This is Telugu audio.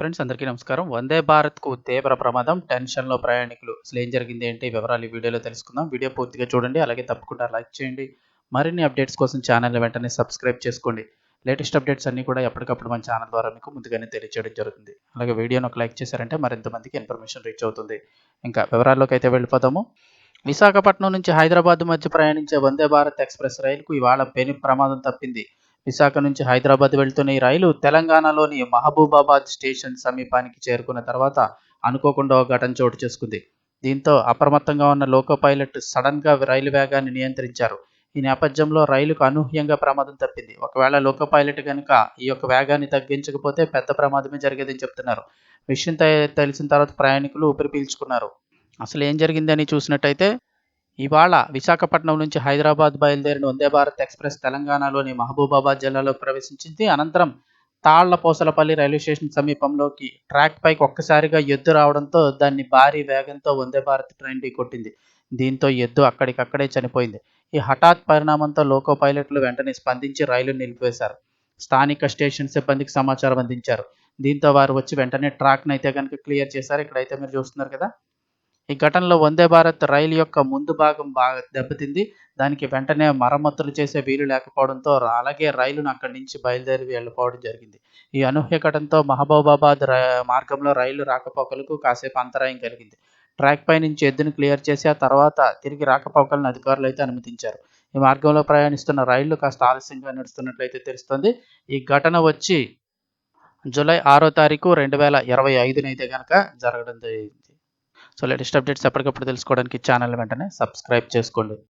ఫ్రెండ్స్ అందరికీ నమస్కారం. వందే భారత్కు తీవ్ర ప్రమాదం టెన్షన్లో ప్రయాణికులు. అసలు ఏం జరిగింది ఏంటి? వివరాలు ఈ వీడియోలో తెలుసుకుందాం. వీడియో పూర్తిగా చూడండి అలాగే తప్పకుండా లైక్ చేయండి. మరిన్ని అప్డేట్స్ కోసం ఛానల్ వెంటనే సబ్స్క్రైబ్ చేసుకోండి. లేటెస్ట్ అప్డేట్స్ అన్నీ కూడా ఎప్పటికప్పుడు మన ఛానల్ ద్వారా మీకు ముందుగానే తెలియజేయడం జరుగుతుంది. అలాగే వీడియోను ఒక లైక్ చేశారంటే మరింత మందికి ఇన్ఫర్మేషన్ రీచ్ అవుతుంది. ఇంకా వివరాల్లోకి అయితే వెళ్ళిపోతాము విశాఖపట్నం నుంచి హైదరాబాద్ మధ్య ప్రయాణించే వందే భారత్ ఎక్స్ప్రెస్ రైలుకు ఇవాళ పెను ప్రమాదం తప్పింది. విశాఖ నుంచి హైదరాబాద్ వెళ్తున్న ఈ రైలు తెలంగాణలోని మహబూబాబాద్ స్టేషన్ సమీపానికి చేరుకున్న తర్వాత అనుకోకుండా ఒక ఘటన చోటు చేసుకుంది. దీంతో అప్రమత్తంగా ఉన్న లోకో పైలట్ సడన్గా రైలు వేగాన్ని నియంత్రించారు. ఈ నేపథ్యంలో రైలుకు అనూహ్యంగా ప్రమాదం తప్పింది. ఒకవేళ లోకో పైలట్ కనుక ఈ యొక్క వేగాన్ని తగ్గించకపోతే పెద్ద ప్రమాదమే జరిగేదని చెప్తున్నారు. విషయం తెలిసిన తర్వాత ప్రయాణికులు ఊపిరి పీల్చుకున్నారు. అసలు ఏం జరిగిందని చూసినట్టయితే ఇవాళ విశాఖపట్నం నుంచి హైదరాబాద్ బయలుదేరిన వందే భారత్ ఎక్స్ప్రెస్ తెలంగాణలోని మహబూబాబాద్ జిల్లాలో ప్రవేశించింది. అనంతరం తాళ్ళపోసలపల్లి రైల్వే స్టేషన్ సమీపంలోకి ట్రాక్ పైకి ఒక్కసారిగా ఎద్దు రావడంతో దాన్ని భారీ వేగంతో వందే భారత్ ట్రైన్ ఢీకొట్టింది దీంతో ఎద్దు అక్కడికక్కడే చనిపోయింది. ఈ హఠాత్ పరిణామంతో లోకో పైలట్లు వెంటనే స్పందించి రైలు నిలిపివేశారు. స్థానిక స్టేషన్ సిబ్బందికి సమాచారం అందించారు. దీంతో వారు వచ్చి వెంటనే ట్రాక్ను అయితే కనుక క్లియర్ చేశారు. ఇక్కడైతే మీరు చూస్తున్నారు కదా. ఈ ఘటనలో వందే భారత్ రైలు యొక్క ముందు భాగం బాగా దెబ్బతింది. దానికి వెంటనే మరమ్మతులు చేసే వీలు లేకపోవడంతో అలాగే రైలును అక్కడి నుంచి బయలుదేరి వెళ్ళిపోవడం జరిగింది. ఈ అనూహ్య ఘటనతో మహబూబాబాద్ మార్గంలో రైలు రాకపోకలకు కాసేపు అంతరాయం కలిగింది. ట్రాక్ పై నుంచి ఎద్దును క్లియర్ చేసి ఆ తర్వాత తిరిగి రాకపోకలను అధికారులు అయితే అనుమతించారు. ఈ మార్గంలో ప్రయాణిస్తున్న రైళ్ళు కాస్త ఆలస్యంగా నడుస్తున్నట్లయితే తెలుస్తుంది. ఈ ఘటన వచ్చి జూలై ఆరో తారీఖు రెండు వేల ఇరవై ఐదునైతే కనుక జరగడం జరిగింది సో లేటెస్ట్ అప్డేట్స్ ఎప్పటికప్పుడు తెలుసుకోవడానికి ఛానల్ వెంటనే సబ్స్క్రైబ్ చేసుకోండి.